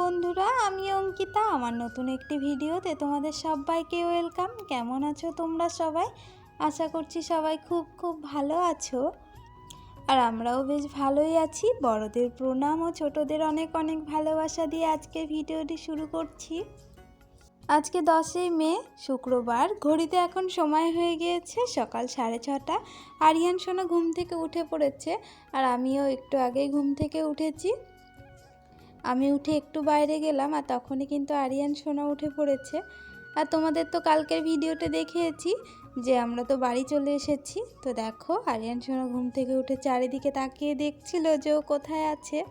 অঙ্কিতা। আমার নতুন একটি ভিডিওতে তোমাদের সবাইকে ওয়েলকাম। কেমন আছো তোমরা সবাই? আশা করছি সবাই খুব খুব ভালো আছো। আর আমরাও বেশ ভালোই আছি। বড়দের প্রণাম ও ছোটদের অনেক অনেক ভালোবাসা দিয়ে আজকের ভিডিওটি শুরু করছি। আজকে দশই মে, শুক্রবার। ঘড়িতে এখন সময় হয়ে গিয়েছে সকাল সাড়ে ছটা। আরিয়ান সোনা ঘুম থেকে উঠে পড়েছে। আর আমিও একটু আগেই ঘুম থেকে উঠেছি। আমি উঠে একটু বাইরে গেলাম আর তখনই কিন্তু আরিয়ান সোনা উঠে পড়েছে। আর তোমাদের তো কালকের ভিডিওতে দেখিয়েছি যে আমরা তো বাড়ি চলে এসেছি। তো দেখো, আরিয়ান সোনা ঘুম থেকে উঠে চারিদিকে তাকিয়ে দেখছিল যে ও কোথায় আছে।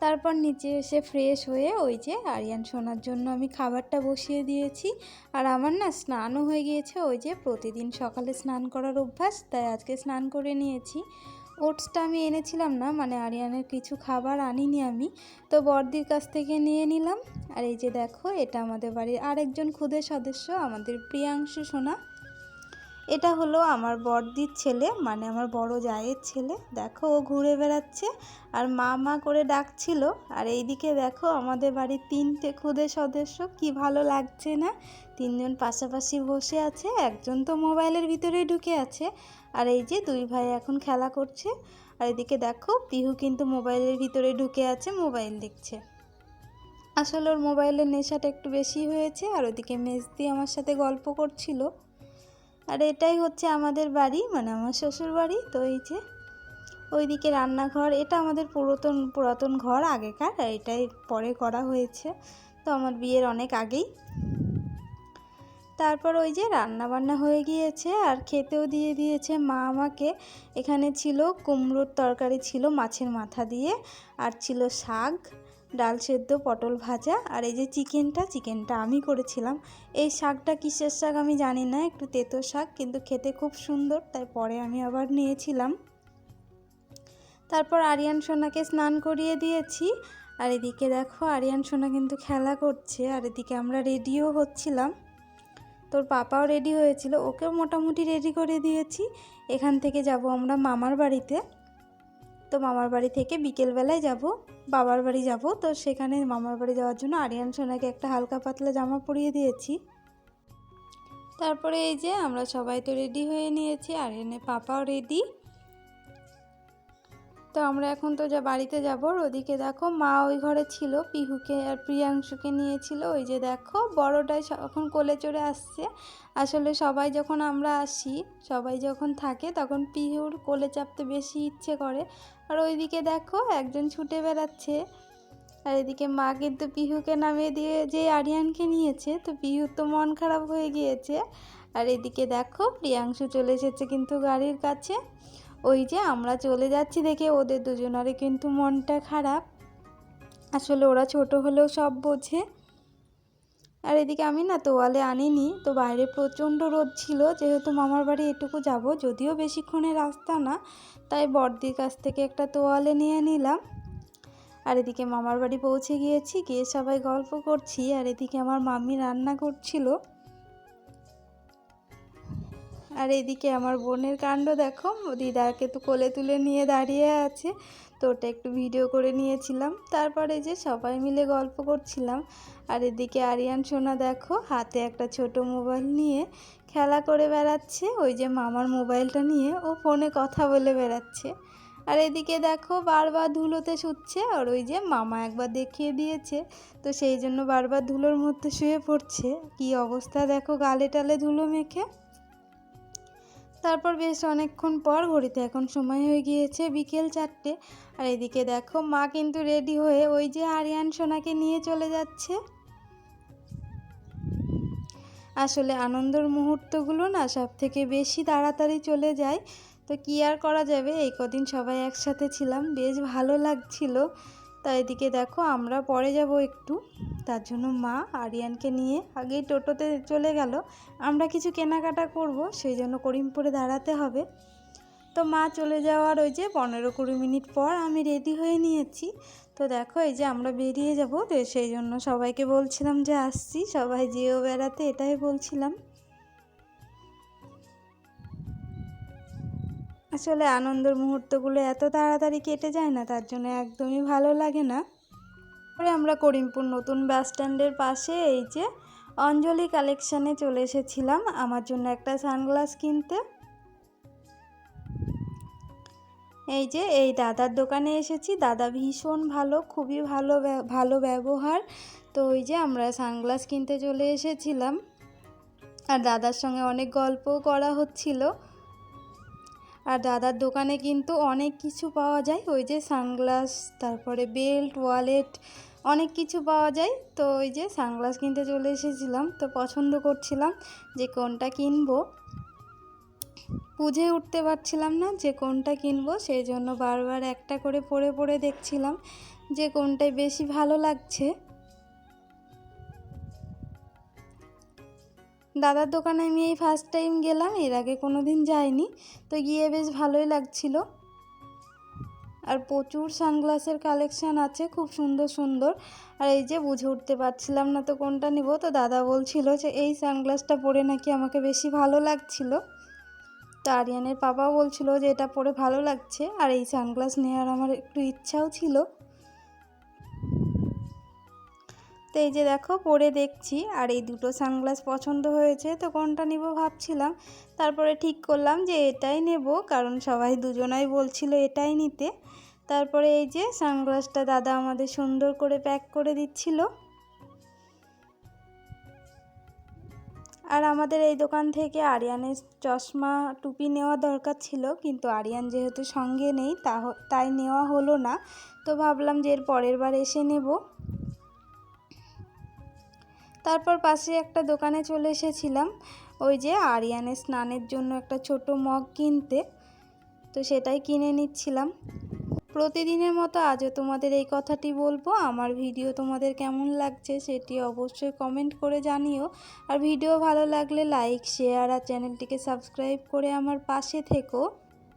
তারপর নিচে এসে ফ্রেশ হয়ে ওই যে আরিয়ান সোনার জন্য আমি খাবারটা বসিয়ে দিয়েছি। আর আমার না স্নানও হয়ে গিয়েছে, ওই যে প্রতিদিন সকালে স্নান করার অভ্যাস, তাই আজকে স্নান করে নিয়েছি। ওটসটা আমি এনেছিলাম না মানে আরিয়ানের কিছু খাবার আনিনি আমি। তো বর্দির কাছ থেকে নিয়ে নিলাম। আর এই যে দেখো, এটা আমাদের বাড়ির আরেকজন খুদে সদস্য, আমাদের প্রিয়াংশু সোনা। এটা হলো আমার বর্দির ছেলে মানে আমার বড় জায়ের ছেলে। দেখো ও ঘুরে বেড়াচ্ছে আর মা মা করে ডাকছিল। আর এইদিকে দেখো আমাদের বাড়ির তিনটে ক্ষুদে সদস্য, কি ভালো লাগছে না? তিনজন পাশাপাশি বসে আছে, একজন তো মোবাইলের ভিতরেই ঢুকে আছে। আর এই যে দুই ভাই এখন খেলা করছে। আর এদিকে দেখো পিহু কিন্তু মোবাইলের ভিতরে ঢুকে আছে, মোবাইল দেখছে। আসলে ওর মোবাইলের নেশাটা একটু বেশি হয়েছে, আর ওদিকে মেজদি আমার সাথে গল্প করছিল। আর এটাই হচ্ছে আমাদের বাড়ি মানে আমার শ্বশুর বাড়ি, তো এই যে ওইদিকে রান্নাঘর, এটা আমাদের পুরাতন পুরাতন ঘর আগেকার এটাই পরে করা হয়েছে, তো আমার বিয়ের অনেক আগেই। তারপর ওই যে রান্না বান্না হয়ে গিয়েছে, আর খেতেও দিয়ে দিয়েছে মা আমাকে। এখানে ছিল কুমড়োর তরকারি ছিল মাছের মাথা দিয়ে, আর ছিল শাক ডাল সেদ্ধ, পটল ভাজা আর এই যে চিকেনটা চিকেনটা আমি করেছিলাম। এই শাকটা কিসের শাক আমি জানি না, একটু তেতো শাক কিন্তু খেতে খুব সুন্দর, তাই পরে আমি আবার নিয়েছিলাম। তারপর আরিয়ান সোনাকে স্নান করিয়ে দিয়েছি আর এদিকে দেখো আরিয়ান সোনা কিন্তু খেলা করছে আর এদিকে আমরা রেডিও হচ্ছিলাম। তোর পাপাও রেডি হয়েছিল, ওকেও মোটামুটি রেডি করে দিয়েছি। এখান থেকে যাব আমরা মামার বাড়িতে। তো মামার বাড়ি থেকে বিকেলবেলায় যাব, বাবার বাড়ি যাব। তো সেখানে মামার বাড়ি যাওয়ার জন্য আরিয়ান সোনাকে একটা হালকা পাতলা জামা পরিয়ে দিয়েছি। তারপরে এই যে আমরা সবাই তো রেডি হয়ে নিয়েছি, আরিয়ানের পাপাও রেডি তো আমরা এখন তো যা বাড়িতে যাব, ওদিকে দেখো মা ওই ঘরে ছিল, পিহুকে আর প্রিয়াংশুকে নিয়েছিল। ওই যে দেখো বড়টাই এখন কোলে চড়ে আসছে। আসলে সবাই যখন আমরা আসি, সবাই যখন থাকে তখন পিহুর কোলে চাপতে বেশি ইচ্ছে করে। আর ওইদিকে দেখো একজন ছুটে বেড়াচ্ছে। আর এদিকে মা কিন্তু পিহুকে নামিয়ে দিয়ে যে আরিয়ানকে নিয়েছে, তো পিহুর তো মন খারাপ হয়ে গিয়েছে। আর এদিকে দেখো প্রিয়াংশু চলে এসেছে কিন্তু গাড়ির কাছে। ওই যে আমরা চলে যাচ্ছি দেখে ওদের দুজনারই কিন্তু মনটা খারাপ। আসলে ওরা ছোট হলেও সব বোঝে। আর এদিকে আমি না তোয়ালে আনিনি, তো বাইরে প্রচণ্ড রোদ ছিল, যেহেতু মামার বাড়ি এটুকু যাব, যদিও বেশিক্ষণের রাস্তা না, তাই বর্দির কাছ থেকে একটা তোয়ালে নিয়ে নিলাম। আর এদিকে মামার বাড়ি পৌঁছে গিয়েছি, গিয়ে সবাই গল্প করছি, আর এদিকে আমার মামি রান্না করছিল। আর এদিকে আমার বোনের কাণ্ড দেখো, দিদাকে তো কোলে তুলে নিয়ে দাঁড়িয়ে আছে, তো ওটা একটু ভিডিও করে নিয়েছিলাম। তারপরে যে সবাই মিলে গল্প করছিলাম, আর এদিকে আরিয়ান সোনা দেখো, হাতে একটা ছোট মোবাইল নিয়ে খেলা করে বেড়াচ্ছে, ওই যে মামার মোবাইলটা নিয়ে ও ফোনে কথা বলে বেড়াচ্ছে। আর এদিকে দেখো বারবার ধুলোতে শুচ্ছে, আর ওই যে মামা একবার দেখিয়ে দিয়েছে, তো সেই জন্য বারবার ধুলোর মধ্যে শুয়ে পড়ছে। কি অবস্থা দেখো গালে টালে ধুলো মেখে। তারপর বেশ অনেকক্ষণ পর ঘড়িতে এখন সময় হয়ে গিয়েছে বিকেল চারটে। আর এদিকে দেখো, মা কিন্তু রেডি হয়ে ওই যে আরিয়ান সোনাকে নিয়ে চলে যাচ্ছে। আসলে আনন্দের মুহূর্তগুলো না সব থেকে বেশি তাড়াতাড়ি চলে যায়। তো কি আর করা যাবে? এই কদিন সবাই একসাথে ছিলাম, বেশ ভালো লাগছিল। তা এদিকে দেখো, আমরা পরে যাব একটু। তার জন্য মা আরিয়ানকে নিয়ে আগেই টোটোতে চলে গেল। আমরা কিছু কেনাকাটা করব, সেই জন্য করিমপুরে দাঁড়াতে হবে। তো মা চলে যাওয়ার ওই যে পনেরো কুড়ি মিনিট পর আমি রেডি হয়ে নিয়েছি। তো দেখো, এই যে আমরা বেরিয়ে যাব, তো সেই জন্য সবাইকে বলছিলাম যে আসছি, সবাই যেও বেড়াতে, এটাই বলছিলাম। আসলে আনন্দের মুহূর্তগুলো এত তাড়াতাড়ি কেটে যায় না, তার জন্য একদমই ভালো লাগে না। তারপরে আমরা করিমপুর নতুন বাস স্ট্যান্ডের পাশে এই যে অঞ্জলি কালেকশানে চলে এসেছিলাম, আমার জন্য একটা সানগ্লাস কিনতে। এই যে এই দাদার দোকানে এসেছি, দাদা ভীষণ ভালো, খুবই ভালো ভালো ব্যবহার। তো ওই যে আমরা সানগ্লাস কিনতে চলে এসেছিলাম। আর দাদার সঙ্গে অনেক গল্পও করা হচ্ছিল। আর দাদার দোকানে কিন্তু অনেক কিছু পাওয়া যায়। ওই যে সানগ্লাস, তারপরে বেল্ট, ওয়ালেট অনেক কিছু পাওয়া যায়। তো ওই যে সানগ্লাস কিনতে চলে এসেছিলাম, তো পছন্দ করছিলাম যে কোনটা কিনবো। বুঝে উঠতে পারছিলাম না যে কোনটা কিনবো, সেই জন্য বারবার একটা করে পরে পরে দেখছিলাম যে কোনটায় বেশি ভালো লাগছে। দাদার দোকানে আমি এই ফার্স্ট টাইম গেলাম, এর আগে কোনো দিন যাইনি, তো গিয়ে বেশ ভালোই লাগছিল। আর প্রচুর সানগ্লাসের কালেকশান আছে, খুব সুন্দর সুন্দর। আর এই যে বুঝে উঠতে পারছিলাম না তো কোনটা নিব, তো দাদা বলছিল যে এই সানগ্লাসটা পরে নাকি আমাকে বেশি ভালো লাগছিল। তো আরিয়ানের পাপাও বলছিল যে এটা পরে ভালো লাগছে, আর এই সানগ্লাস নেওয়ার আমার একটু ইচ্ছাও ছিল। তো এই যে দেখো, পরে দেখছি। আর এই দুটো সানগ্লাস পছন্দ হয়েছে, তো কোনটা নিব ভাবছিলাম। তারপরে ঠিক করলাম যে এটাই নেব, কারণ সবাই দুজনাই বলছিল এটাই নিতে। তারপরে এই যে সানগ্লাসটা দাদা আমাদের সুন্দর করে প্যাক করে দিচ্ছিল। আর আমাদের এই দোকান থেকে আরিয়ানের চশমা টুপি নেওয়া দরকার ছিল, কিন্তু আরিয়ান যেহেতু সঙ্গে নেই তাই নেওয়া হলো না। তো ভাবলাম যে এর পরের বার এসে নেব। তারপর পাশে একটা দোকানে চলে এসেছিলাম, ওই যে আরিয়ানের স্নানের জন্য একটা ছোট মগ কিনতে। তো সেটাই কিনে নিচ্ছিলাম। প্রতিদিনের মতো আজও তোমাদের এই কথাটি বলব। আমার ভিডিও তোমাদের কেমন লাগছে সেটি অবশ্যই কমেন্ট করে জানিও। আর ভিডিও ভালো লাগলে লাইক শেয়ার আর চ্যানেলটিকে সাবস্ক্রাইব করে আমার পাশে থেকো।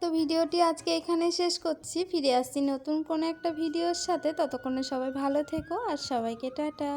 তো ভিডিওটি আজকে এখানে শেষ করছি। ফিরে আসছি নতুন কোনো একটা ভিডিওর সাথে। ততক্ষণে সবাই ভালো থেকো আর সবাইকে টাটা।